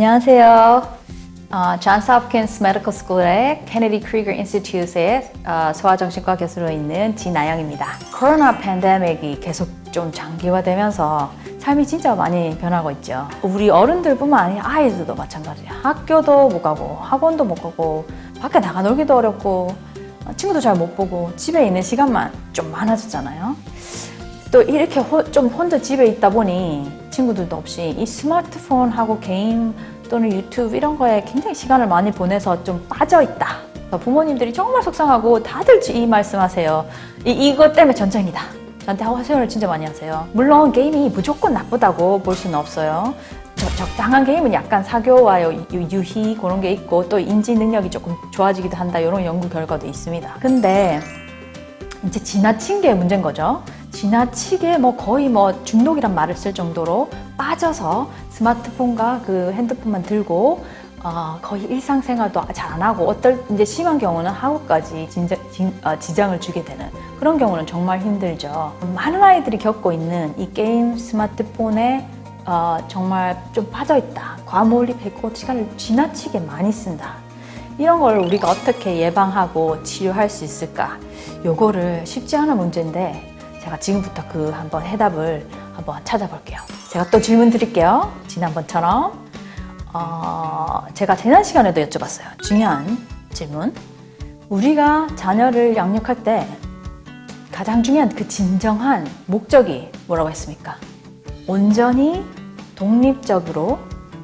안녕하세요. 어, 존스 홉킨스 메디컬 스쿨의 케네디 크리거 인스티튜트의 어, 소아정신과 교수로 있는 진아영입니다. 코로나 팬데믹이 계속 좀 장기화되면서 삶이 진짜 많이 변하고 있죠. 우리 어른들뿐만 아니라 아이들도 마찬가지예요. 학교도 못 가고 학원도 못 가고 밖에 나가 놀기도 어렵고 어, 친구도 잘 못 보고 집에 있는 시간만 좀 많아졌잖아요. 또 이렇게 호- 좀 혼자 집에 있다 보니 친구들도 없이 이 스마트폰하고 게임 또는 유튜브 이런 거에 굉장히 시간을 많이 보내서 좀 빠져 있다. 부모님들이 정말 속상하고 다들 이 말씀하세요. 이, 이것 때문에 전쟁이다. 저한테 화세연을 진짜 많이 하세요. 물론 게임이 무조건 나쁘다고 볼 수는 없어요. 저- 적당한 게임은 약간 사교와 유- 유희 그런 게 있고 또 인지 능력이 조금 좋아지기도 한다 이런 연구 결과도 있습니다. 근데 이제 지나친 게 문제인 거죠. 지나치게 뭐 거의 뭐 중독이란 말을 쓸 정도로 빠져서 스마트폰과 그 핸드폰만 들고 어, 거의 일상생활도 잘 안 하고 어떨 이제 심한 경우는 하루까지 진자, 진- 어, 지장을 주게 되는 그런 경우는 정말 힘들죠. 많은 아이들이 겪고 있는 이 게임 스마트폰에 어, 정말 좀 빠져 있다. 과몰입했고 시간을 지나치게 많이 쓴다. 이런 걸 우리가 어떻게 예방하고 치료할 수 있을까? 요거를 쉽지 않은 문제인데 제가 지금부터 그 한번 해답을 한번 찾아볼게요. 제가 또 질문 드릴게요. 지난번처럼 어, 제가 지난 시간에도 여쭤봤어요. 중요한 질문. 우리가 자녀를 양육할 때 가장 중요한 그 진정한 목적이 뭐라고 했습니까? 온전히 독립적으로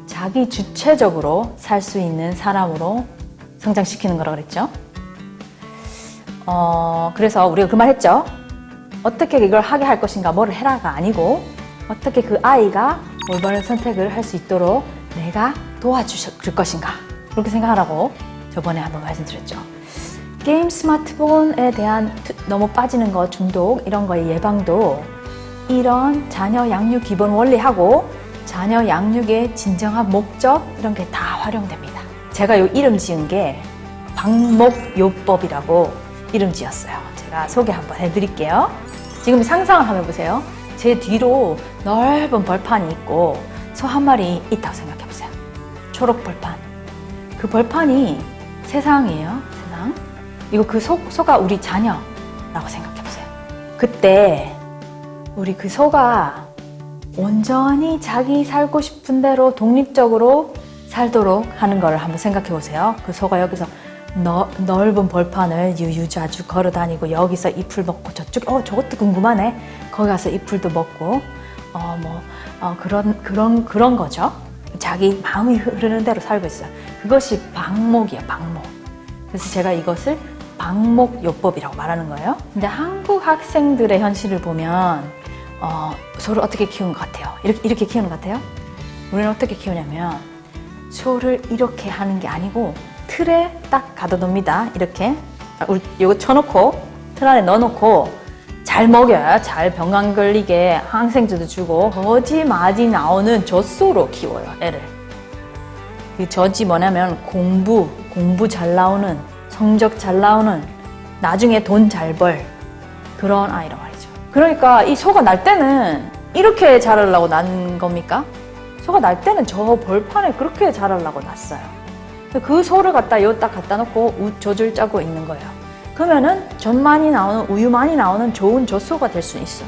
자기 주체적으로 살 수 있는 사람으로 성장시키는 거라고 그랬죠. 어, 그래서 우리가 그 말 했죠. 어떻게 이걸 하게 할 것인가, 뭐를 해라가 아니고, 어떻게 그 아이가 올바른 선택을 할 수 있도록 내가 도와줄 것인가. 그렇게 생각하라고 저번에 한번 말씀드렸죠. 게임 스마트폰에 대한 투- 너무 빠지는 거, 중독, 이런 거의 예방도 이런 자녀 양육 기본 원리하고 자녀 양육의 진정한 목적, 이런 게 다 활용됩니다. 제가 요 이름 지은 게 방목요법이라고 이름 지었어요. 제가 소개 한번 해드릴게요. 지금 상상을 한번 해보세요. 제 뒤로 넓은 벌판이 있고 소 한 마리 있다고 생각해 보세요. 초록 벌판. 그 벌판이 세상이에요. 세상. 이거 그 소, 소가 우리 자녀라고 생각해 보세요. 그때 우리 그 소가 온전히 자기 살고 싶은 대로 독립적으로 살도록 하는 거를 한번 생각해 보세요. 그 소가 여기서 너- 넓은 벌판을 유유자주 걸어 다니고 여기서 잎을 먹고 저쪽 어 저것도 궁금하네. 거기 가서 잎을도 먹고 어 뭐 어, 그런 그런 그런 거죠. 자기 마음이 흐르는 대로 살고 있어요. 그것이 방목이에요, 방목. 그래서 제가 이것을 방목요법이라고 말하는 거예요. 근데 한국 학생들의 현실을 보면 어, 소를 어떻게 키우는 것 같아요? 이렇게, 이렇게 키우는 것 같아요? 우리는 어떻게 키우냐면 소를 이렇게 하는 게 아니고 틀에 딱 가둬둡니다. 이렇게 아, 이거 쳐놓고 틀 안에 넣어놓고 잘 먹여요. 잘 병 안 걸리게 항생제도 주고 거지 맞이 나오는 젖소로 키워요. 애를. 그 젖이 뭐냐면 공부, 공부 잘 나오는, 성적 잘 나오는, 나중에 돈 잘 벌 그런 아이란 말이죠. 그러니까 이 소가 날 때는 이렇게 자라려고 난 겁니까? 소가 날 때는 저 벌판에 그렇게 자라려고 났어요. 그 소를 갖다 여기다 갖다 놓고 우- 젖을 짜고 있는 거예요. 그러면은 젖 많이 나오는 우유 많이 나오는 좋은 젖소가 될 수 있어.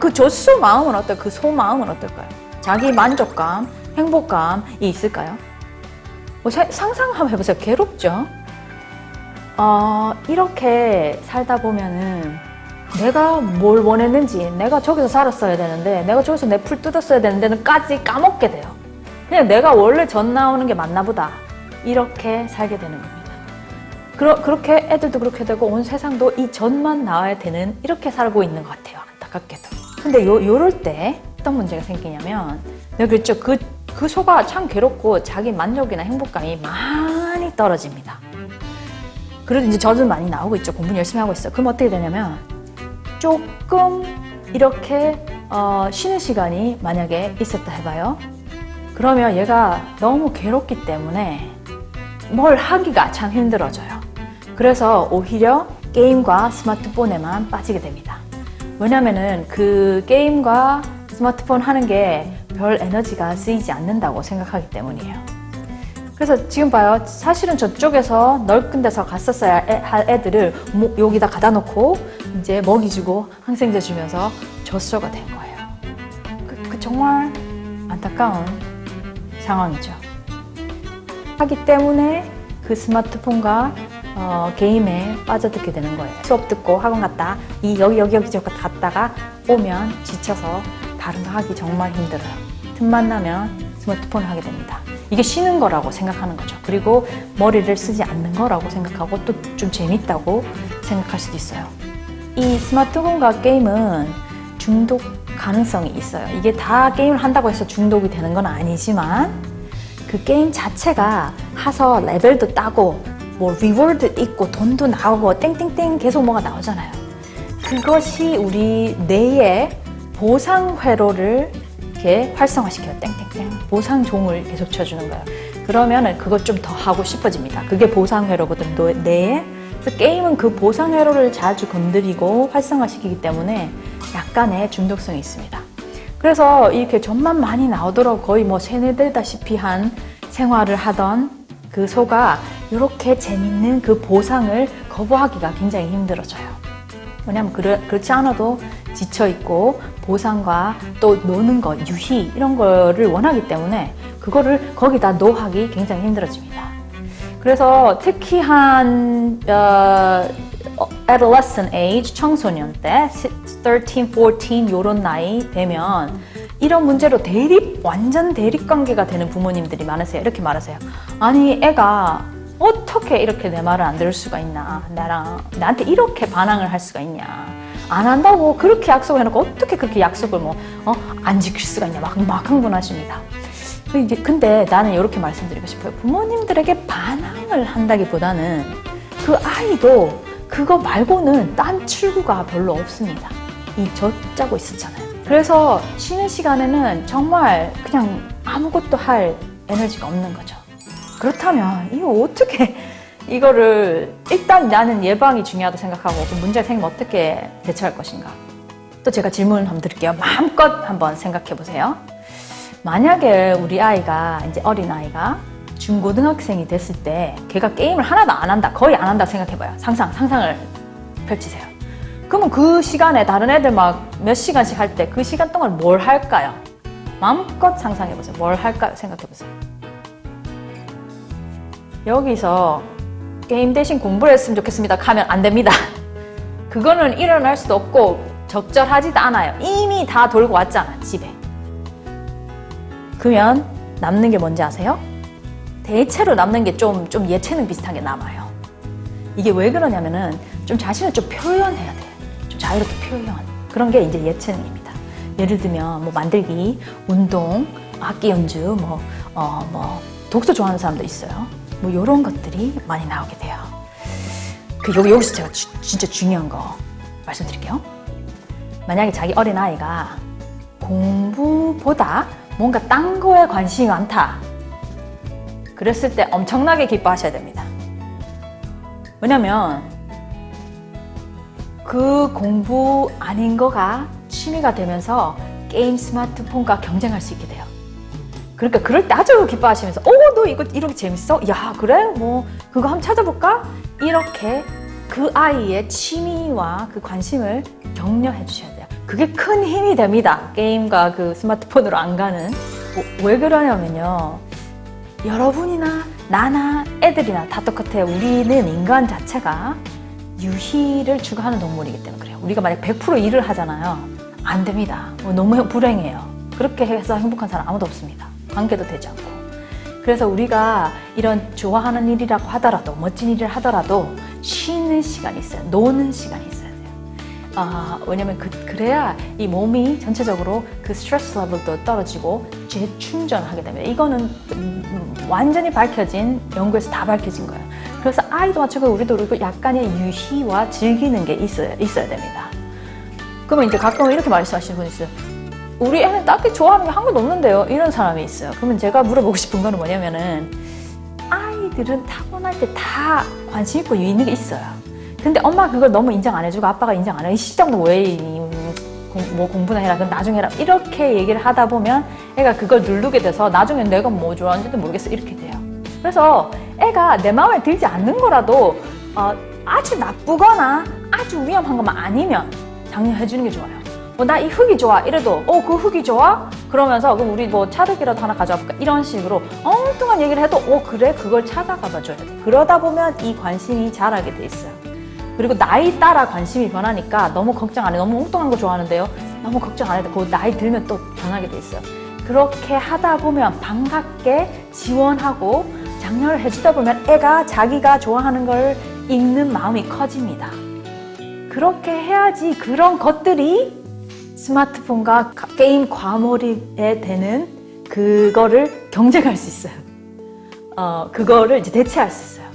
그 젖소 마음은 어떨? 그 소 마음은 어떨까요? 자기 만족감, 행복감이 있을까요? 뭐 사- 상상 한번 해보세요. 괴롭죠? 어, 이렇게 살다 보면은 내가 뭘 원했는지, 내가 저기서 살았어야 되는데, 내가 저기서 내 풀 뜯었어야 되는데는 까지 까먹게 돼요. 그냥 내가 원래 전 나오는 게 맞나 보다. 이렇게 살게 되는 겁니다. 그러, 그렇게 애들도 그렇게 되고 온 세상도 이 전만 나와야 되는 이렇게 살고 있는 것 같아요. 안타깝게도. 근데 요, 요럴 때 어떤 문제가 생기냐면 내가 그랬죠. 그, 그 소가 참 괴롭고 자기 만족이나 행복감이 많이 떨어집니다. 그래도 이제 젖은 많이 나오고 있죠. 공부 열심히 하고 있어. 그럼 어떻게 되냐면 조금 이렇게 어, 쉬는 시간이 만약에 있었다 해봐요. 그러면 얘가 너무 괴롭기 때문에 뭘 하기가 참 힘들어져요. 그래서 오히려 게임과 스마트폰에만 빠지게 됩니다. 왜냐면은 그 게임과 스마트폰 하는 게 별 에너지가 쓰이지 않는다고 생각하기 때문이에요. 그래서 지금 봐요. 사실은 저쪽에서 넓은 데서 갔었어야 애- 할 애들을 모- 여기다 가다 놓고 이제 먹이 주고 항생제 주면서 젖소가 된 거예요. 그, 그 정말 안타까운 상황이죠. 하기 때문에 그 스마트폰과 어, 게임에 빠져들게 되는 거예요. 수업 듣고 학원 갔다 이 여기 여기 여기 저기 갔다가 오면 지쳐서 다른 거 하기 정말 힘들어요. 틈만 나면 스마트폰을 하게 됩니다. 이게 쉬는 거라고 생각하는 거죠. 그리고 머리를 쓰지 않는 거라고 생각하고 또 좀 재밌다고 생각할 수도 있어요. 이 스마트폰과 게임은 중독 가능성이 있어요. 이게 다 게임을 한다고 해서 중독이 되는 건 아니지만 그 게임 자체가 하서 레벨도 따고 뭐 리워드 있고 돈도 나오고 땡땡땡 계속 뭐가 나오잖아요. 그것이 우리 뇌의 보상 회로를 이렇게 활성화시켜요. 땡땡땡 보상 종을 계속 쳐주는 거예요. 그러면은 그것 좀 더 하고 싶어집니다. 그게 보상 회로거든 요 뇌에. 그래서 게임은 그 보상 회로를 자주 건드리고 활성화시키기 때문에 약간의 중독성이 있습니다. 그래서 이렇게 점만 많이 나오도록 거의 뭐 세뇌되다시피 한 생활을 하던 그 소가 이렇게 재밌는 그 보상을 거부하기가 굉장히 힘들어져요. 왜냐하면 그렇, 그렇지 않아도 지쳐 있고 보상과 또 노는 거, 유희 이런 거를 원하기 때문에 그거를 거기다 노하기 굉장히 힘들어집니다. 그래서 특히 한 어, adolescent age 청소년 때 13, 14 요런 나이 되면 이런 문제로 대립 완전 대립 관계가 되는 부모님들이 많으세요. 이렇게 말하세요. 아니 애가 어떻게 이렇게 내 말을 안 들을 수가 있나? 나랑 나한테 이렇게 반항을 할 수가 있냐? 안 한다고 그렇게 약속을 해놓고 어떻게 그렇게 약속을 뭐안 지킬 수가 있냐? 막, 막 흥분하십니다. 그 이제 근데 나는 이렇게 말씀드리고 싶어요. 부모님들에게 반항을 한다기보다는 그 아이도 그거 말고는 딴 출구가 별로 없습니다. 이 젖자고 있었잖아요. 그래서 쉬는 시간에는 정말 그냥 아무것도 할 에너지가 없는 거죠. 그렇다면 이거 어떻게 이거를 일단 나는 예방이 중요하다고 생각하고 그 문제가 생기면 어떻게 대처할 것인가. 또 제가 질문을 한번 드릴게요. 마음껏 한번 생각해 보세요. 만약에 우리 아이가 이제 어린 아이가 중고등학생이 됐을 때 걔가 게임을 하나도 안 한다, 거의 안 한다 생각해봐요. 상상, 상상을 펼치세요. 그러면 그 시간에 다른 애들 막 몇 시간씩 할 때 그 시간 동안 뭘 할까요? 마음껏 상상해보세요. 뭘 할까요? 생각해보세요. 여기서 게임 대신 공부를 했으면 좋겠습니다. 하면 안 됩니다. 그거는 일어날 수도 없고 적절하지도 않아요. 이미 다 돌고 왔잖아, 집에. 그러면 남는 게 뭔지 아세요? 대체로 남는 게 좀 좀 예체능 비슷한 게 남아요. 이게 왜 그러냐면은 좀 자신을 좀 표현해야 돼요. 좀 자유롭게 표현. 그런 게 이제 예체능입니다. 예를 들면 뭐 만들기, 운동, 악기 연주, 뭐, 어, 뭐 독서 좋아하는 사람도 있어요. 뭐 이런 것들이 많이 나오게 돼요. 그 여기 여기서 제가 주- 진짜 중요한 거 말씀드릴게요. 만약에 자기 어린 아이가 공부보다 뭔가 딴 거에 관심이 많다. 그랬을 때 엄청나게 기뻐하셔야 됩니다. 왜냐면 그 공부 아닌 거가 취미가 되면서 게임 스마트폰과 경쟁할 수 있게 돼요. 그러니까 그럴 때 아주 기뻐하시면서 어너 이거 이렇게 재밌어? 야 그래? 뭐 그거 한번 찾아볼까? 이렇게 그 아이의 취미와 그 관심을 격려해 주셔야 돼요. 그게 큰 힘이 됩니다. 게임과 그 스마트폰으로 안 가는. 뭐, 왜 그러냐면요. 여러분이나 나나 애들이나 다 똑같아요. 우리는 인간 자체가 유희를 추구하는 동물이기 때문에 그래요. 우리가 만약 100% 일을 하잖아요. 안 됩니다. 뭐 너무 불행해요. 그렇게 해서 행복한 사람 아무도 없습니다. 관계도 되지 않고. 그래서 우리가 이런 좋아하는 일이라고 하더라도 멋진 일을 하더라도 쉬는 시간이 있어요. 노는 시간이 있어야 돼요. 아, 왜냐면 그, 그래야 이 몸이 전체적으로 그 스트레스 레벨도 떨어지고 재충전하게 됩니다. 이거는 음, 완전히 밝혀진 연구에서 다 밝혀진 거예요. 그래서 아이도 마찬가지고 우리도 그리고 약간의 유희와 즐기는 게 있어야, 있어야 됩니다. 그러면 이제 가끔 이렇게 말씀하시는 분이 있어요. 우리 애는 딱히 좋아하는 게 한 것도 없는데요. 이런 사람이 있어요. 그러면 제가 물어보고 싶은 거는 뭐냐면은 아이들은 타고날 때 다 관심 있고 있는 게 있어요. 근데 엄마 그걸 너무 인정 안 해주고 아빠가 인정 안 해. 이 시점도 왜 뭐 공부나 해라 그럼 나중에 해라 이렇게 얘기를 하다 보면 애가 그걸 누르게 돼서 나중에 내가 뭐 좋아하는지도 모르겠어 이렇게 돼요. 그래서 애가 내 마음에 들지 않는 거라도 어, 아주 나쁘거나 아주 위험한 것만 아니면 장려해 주는 게 좋아요. 뭐 나 이 흙이 좋아 이래도 어 그 흙이 좋아? 그러면서 그럼 우리 뭐 차르기라도 하나 가져와 볼까? 이런 식으로 엉뚱한 얘기를 해도 어 그래? 그걸 찾아가 봐줘야 돼. 그러다 보면 이 관심이 자라게 돼 있어요 그리고 나이 따라 관심이 변하니까 너무 걱정 안 해. 너무 엉뚱한 거 좋아하는데요. 너무 걱정 안 해도 그 나이 들면 또 변하게 돼 있어요. 그렇게 하다 보면 반갑게 지원하고 장려를 해주다 보면 애가 자기가 좋아하는 걸 읽는 마음이 커집니다. 그렇게 해야지 그런 것들이 스마트폰과 가- 게임 과몰입에 되는 그거를 경쟁할 수 있어요. 어, 그거를 이제 대체할 수 있어요.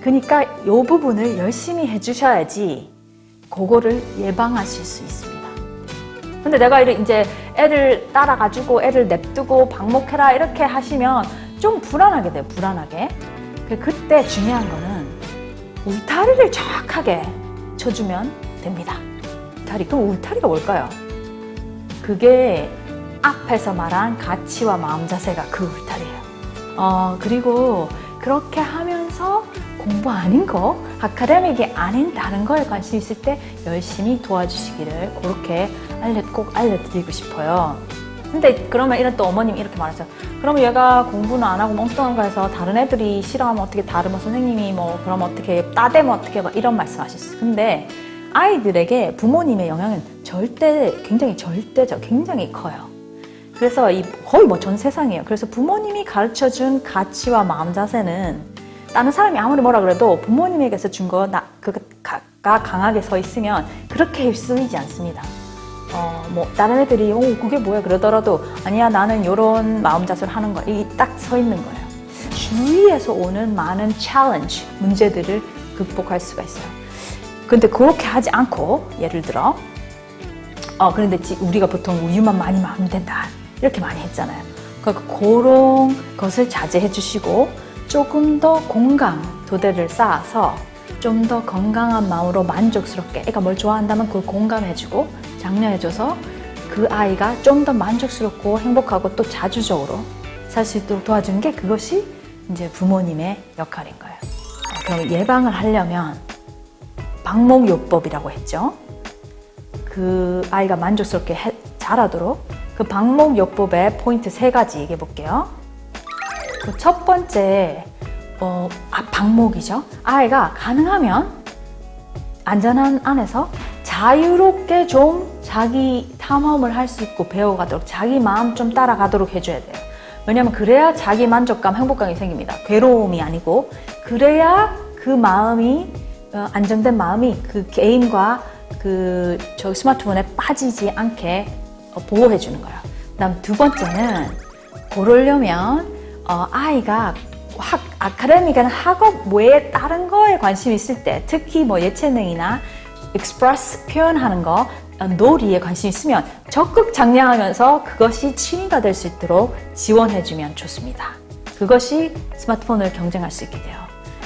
그러니까 이 부분을 열심히 해주셔야지 그거를 예방하실 수 있습니다. 근데 내가 이제 애를 따라가지고 애를 냅두고 방목해라 이렇게 하시면 좀 불안하게 돼요. 불안하게. 그- 그때 중요한 거는 울타리를 정확하게 쳐주면 됩니다. 울타리. 그럼 울타리가 뭘까요? 그게 앞에서 말한 가치와 마음 자세가 그 울타리예요. 어, 그리고 그렇게 하면서 공부 아닌 거, 아카데믹이 아닌 다른 거에 관심 있을 때 열심히 도와주시기를 그렇게 알려, 꼭 알려드리고 싶어요. 근데 그러면 이런 또 어머님이 이렇게 말하세요. 그러면 얘가 공부는 안 하고 멍뚱한 거 해서 다른 애들이 싫어하면 어떻게 다르면 선생님이 뭐 그러면 어떻게 따대면 어떻게 막 이런 말씀 하셨어요. 근데 아이들에게 부모님의 영향은 절대 굉장히 절대적 굉장히 커요. 그래서 이 거의 뭐 전 세상이에요. 그래서 부모님이 가르쳐 준 가치와 마음 자세는 다른 사람이 아무리 뭐라 그래도 부모님에게서 준거나 그가 강하게 서 있으면 그렇게 쓰이지 않습니다. 어, 뭐 다른 애들이 오 그게 뭐야 그러더라도 아니야 나는 요런 마음 자세를 하는 거이딱 서 있는 거예요. 주위에서 오는 많은 챌린지 문제들을 극복할 수가 있어요. 근데 그렇게 하지 않고 예를 들어 어, 그런데 지- 우리가 보통 우유만 많이 마면 된다. 이렇게 많이 했잖아요. 그러니까 그런 것을 자제해 주시고 조금 더 공감 도대를 쌓아서 좀 더 건강한 마음으로 만족스럽게 애가 뭘 좋아한다면 그걸 공감해주고 장려해줘서 그 아이가 좀 더 만족스럽고 행복하고 또 자주적으로 살 수 있도록 도와주는 게 그것이 이제 부모님의 역할인 거예요. 어, 그럼 예방을 하려면 방목요법이라고 했죠. 그 아이가 만족스럽게 해- 자라도록 그 방목요법의 포인트 세 가지 얘기해 볼게요. 그 첫 번째 어, 아, 방목이죠. 아이가 가능하면 안전한 안에서 자유롭게 좀 자기 탐험을 할 수 있고 배워가도록 자기 마음 좀 따라가도록 해줘야 돼요. 왜냐하면 그래야 자기 만족감, 행복감이 생깁니다. 괴로움이 아니고 그래야 그 마음이 어, 안정된 마음이 그 게임과 그 저 스마트폰에 빠지지 않게 어, 보호해 주는 거예요. 그다음 두 번째는 그러려면 어, 아이가 학 아카데미가 학업 외에 다른 거에 관심 있을 때 특히 뭐 예체능이나 익스프레스 표현하는 거 어, 놀이에 관심 있으면 적극 장려하면서 그것이 취미가 될 수 있도록 지원해주면 좋습니다. 그것이 스마트폰을 경쟁할 수 있게 돼요.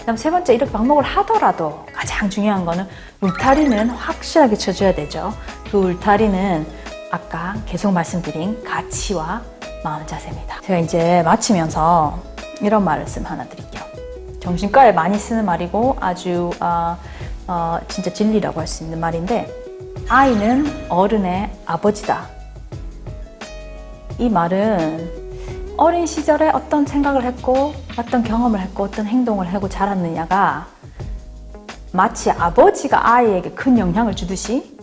그다음 세 번째 이렇게 방목을 하더라도 가장 중요한 거는 울타리는 확실하게 쳐줘야 되죠. 그 울타리는 아까 계속 말씀드린 가치와 마음 자세입니다. 제가 이제 마치면서 이런 말씀 하나 드릴게요. 정신과에 많이 쓰는 말이고 아주 어, 어, 진짜 진리라고 할 수 있는 말인데 아이는 어른의 아버지다. 이 말은 어린 시절에 어떤 생각을 했고 어떤 경험을 했고 어떤 행동을 하고 자랐느냐가 마치 아버지가 아이에게 큰 영향을 주듯이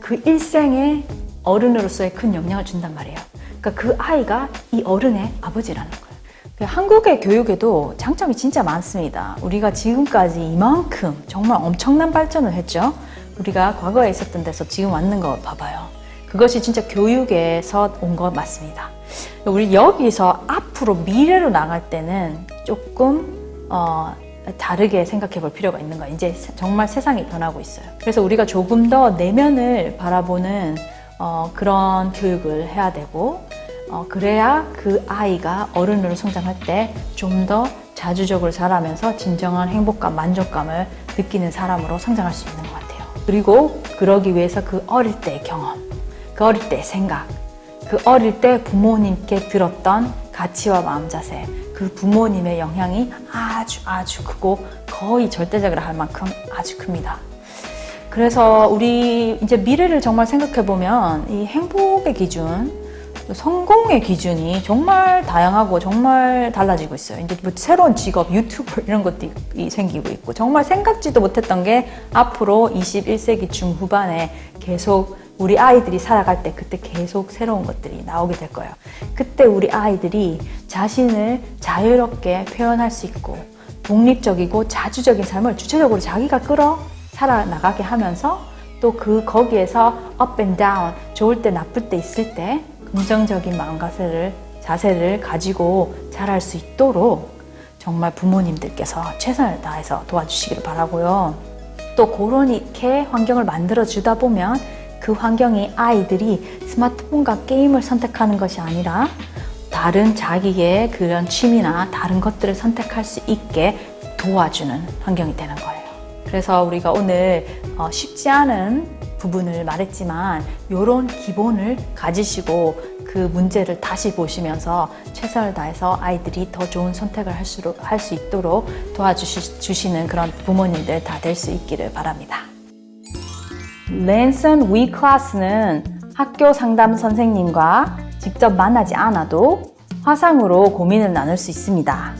그 일생에 어른으로서의 큰 영향을 준단 말이에요. 그러니까 그 아이가 이 어른의 아버지라는 거예요. 그 한국의 교육에도 장점이 진짜 많습니다. 우리가 지금까지 이만큼 정말 엄청난 발전을 했죠. 우리가 과거에 있었던 데서 지금 왔는 거 봐봐요. 그것이 진짜 교육에서 온거 맞습니다. 우리 여기서 앞으로 미래로 나갈 때는 조금 어, 다르게 생각해 볼 필요가 있는 거예요. 이제 세- 정말 세상이 변하고 있어요. 그래서 우리가 조금 더 내면을 바라보는 어, 그런 교육을 해야 되고 어, 그래야 그 아이가 어른으로 성장할 때 좀 더 자주적으로 자라면서 진정한 행복감, 만족감을 느끼는 사람으로 성장할 수 있는 것 같아요. 그리고 그러기 위해서 그 어릴 때의 경험, 그 어릴 때 생각, 그 어릴 때 부모님께 들었던 가치와 마음 자세, 그 부모님의 영향이 아주 아주 크고 거의 절대적이라 할 만큼 아주 큽니다. 그래서 우리 이제 미래를 정말 생각해 보면 이 행복의 기준, 성공의 기준이 정말 다양하고 정말 달라지고 있어요. 이제 뭐 새로운 직업, 유튜버 이런 것도 이- 생기고 있고 정말 생각지도 못했던 게 앞으로 21세기 중후반에 계속 우리 아이들이 살아갈 때 그때 계속 새로운 것들이 나오게 될 거예요. 그때 우리 아이들이 자신을 자유롭게 표현할 수 있고 독립적이고 자주적인 삶을 주체적으로 자기가 끌어 살아나가게 하면서 또 그 거기에서 up and down 좋을 때 나쁠 때 있을 때 긍정적인 마음가짐을 자세를 가지고 자랄 수 있도록 정말 부모님들께서 최선을 다해서 도와주시기를 바라고요. 또 그런 이렇게 환경을 만들어 주다 보면 그 환경이 아이들이 스마트폰과 게임을 선택하는 것이 아니라 다른 자기의 그런 취미나 다른 것들을 선택할 수 있게 도와주는 환경이 되는 거예요. 그래서 우리가 오늘 어, 쉽지 않은 부분을 말했지만 이런 기본을 가지시고 그 문제를 다시 보시면서 최선을 다해서 아이들이 더 좋은 선택을 할 수, 할 수 있도록 도와주시는 그런 부모님들 다 될 수 있기를 바랍니다. 랜선 위 클래스는 학교 상담 선생님과 직접 만나지 않아도 화상으로 고민을 나눌 수 있습니다.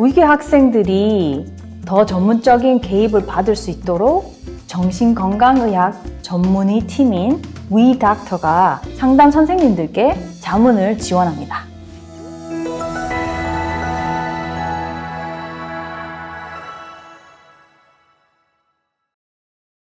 위기 학생들이 더 전문적인 개입을 받을 수 있도록 정신건강의학 전문의 팀인 위 닥터가 상담 선생님들께 자문을 지원합니다.